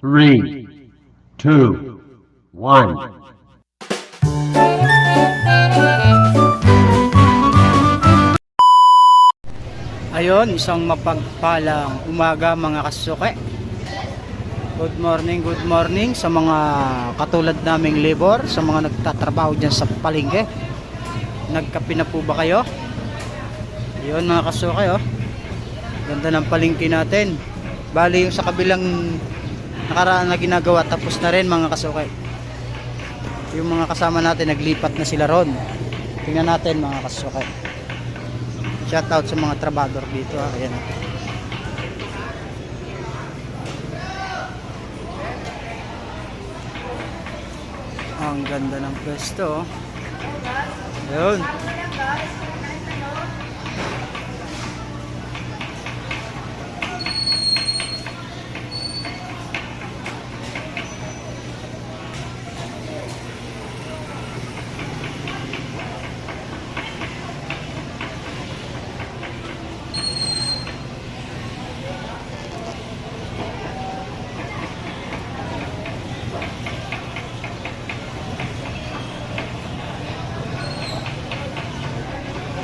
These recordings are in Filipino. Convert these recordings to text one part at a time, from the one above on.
three, two, one. Ayon, isang mapagpalang umaga mga kasuke. Good morning, good morning sa mga katulad naming labor, sa mga nagtatrabaho dyan sa palengke. Nagkape na po ba kayo? Yun mga kasuke oh. Ganda ng palengke natin. Bali yung sa kabilang nakaraan na ginagawa tapos na rin mga kasuke. Yung mga kasama natin naglipat na sila ron. Tingnan natin mga kasuke. Shout out sa mga trabador dito ah. Ayan. Ang ganda ng pwesto. oh. Ayun.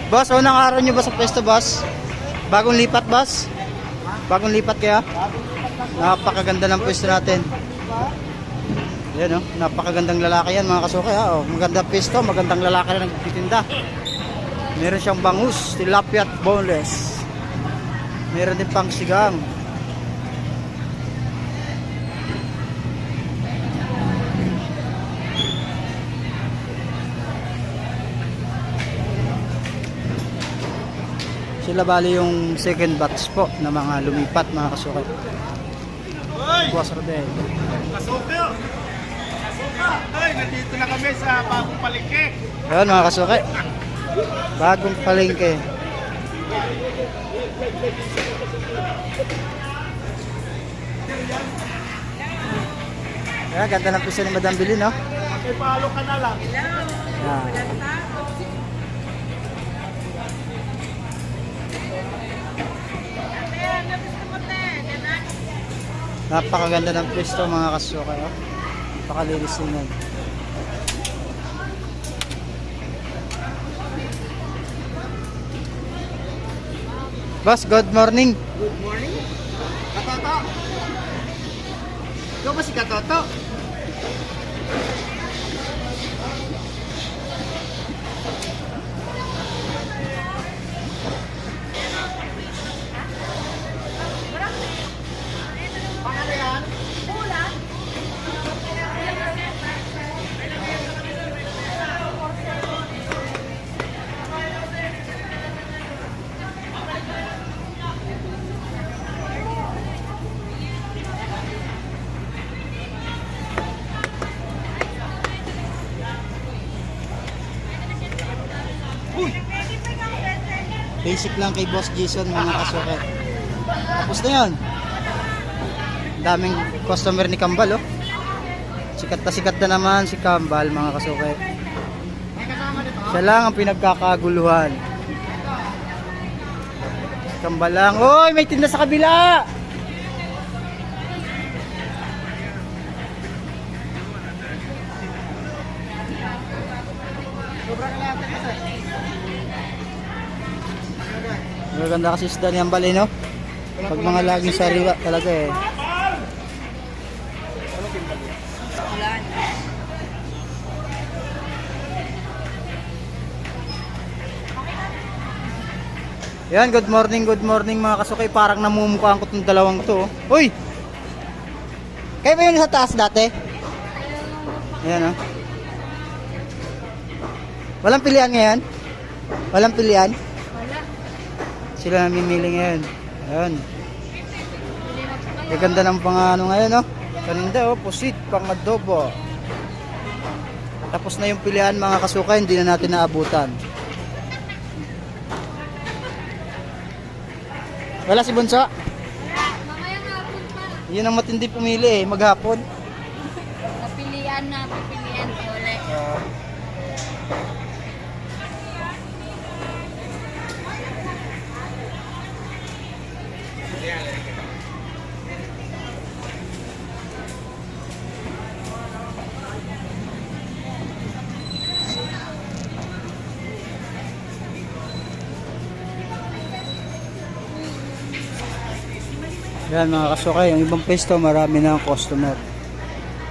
Boss, unang araw nyo ba sa pwesto, boss? Bagong lipat, boss? Bagong lipat kaya? Napakaganda ng pwesto natin. Yan, oh. Napakagandang lalaki yan, mga kasuke, ha? Oh, magandang pwesto, magandang lalaki na nagtitinda. Meron siyang bangus, tilapia at boneless. Meron din pang sigang. Sila bali yung second batch po na mga lumipat mga kasuke. Buwas! Kasuka! Ay, nandito na kami sa bagong palengke. Ayan mga kasuke. Bagong palengke. Ayan, ganda ng piso ni Madam Billy, no? Makipalo ka na lang. Ayan. Napakaganda ng pwesto mga kasuke, oh. Napakalinis tingnan. Boss, good morning. Good morning. Katoto. Ikaw ba si Katoto? Basic lang kay Boss Jason mga kasuke. Tapos na yun. Daming customer ni Kambal oh. Sikat na sikat na naman si Kambal mga kasuke. Siya lang ang pinagkakaguluhan. Kambal lang. Oy, may tinda sa kabila! Maganda kasi isda ni Ambal eh, no? Pag mga laging sariwa talaga eh. Yan, good morning, good morning mga kasukay. Parang namumukhaan ko itong dalawang to. oh. Uy! Kayo ba yun sa taas dati? Ayan oh. Walang pilihan ngayon? Walang pilihan? Sila namimili ngayon. Ayan. Ang ganda ng pangano ngayon, no? Kaninda, oh, pusit, pang adobo. Tapos na yung pilihan mga kasuka, hindi na natin naabutan. Wala si Bunso? Pa. Yun ang matindi pumili eh, maghapon. Napilian na, pipilian ulit. Yan mga kasukay, yung ibang pwesto marami na ang customer.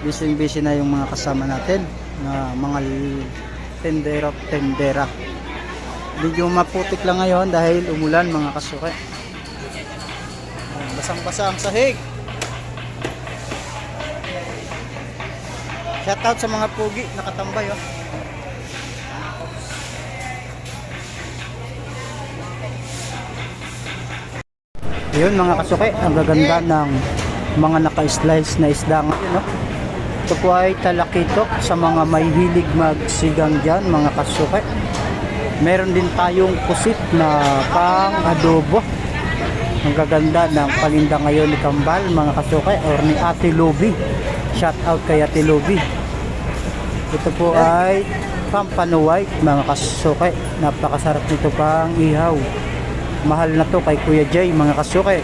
Busy busy na yung mga kasama natin na mga tendero tendera. Medyo maputik lang ngayon dahil umulan mga kasukay. Basang-basa ang sahig. Shoutout sa mga pugi nakatambay oh. Yun mga kasuke, ang gaganda ng mga naka-slice na isda ngayon. No? Ito po ay talakitok sa mga may hilig magsigang dyan mga kasuke. Meron din tayong pusit na pang adobo. Ang gaganda ng palinda ngayon ni Kambal mga kasuke or ni Ate Lobi. Shout out kay Ate Lobi. Ito po ay pampano white mga kasuke. Napakasarap nito pang ihaw. Mahal na to kay Kuya Jay mga kasuke.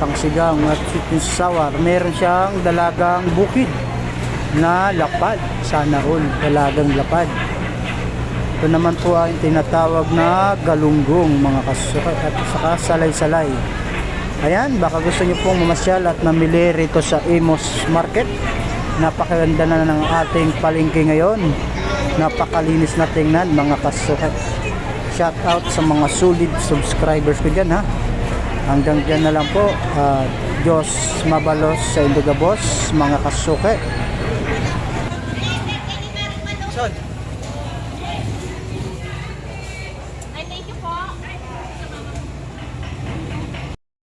Pangsigang at sweet and sour. Meron siyang dalagang bukid na lapad. Sana all dalagang lapad. Ito naman po ay tinatawag na galunggong mga kasuke at saka salay-salay. Ayan, baka gusto niyo pong mamasyal at mamili rito sa Imos Market. Napakaganda na ng ating palengke ngayon. Napakalinis na tingnan mga kasuke. Shout out sa mga solid subscribers ko dyan ha. Hanggang dyan na lang po. Ah, Diyos mabalos sa Indogabos, mga kasuke. Son,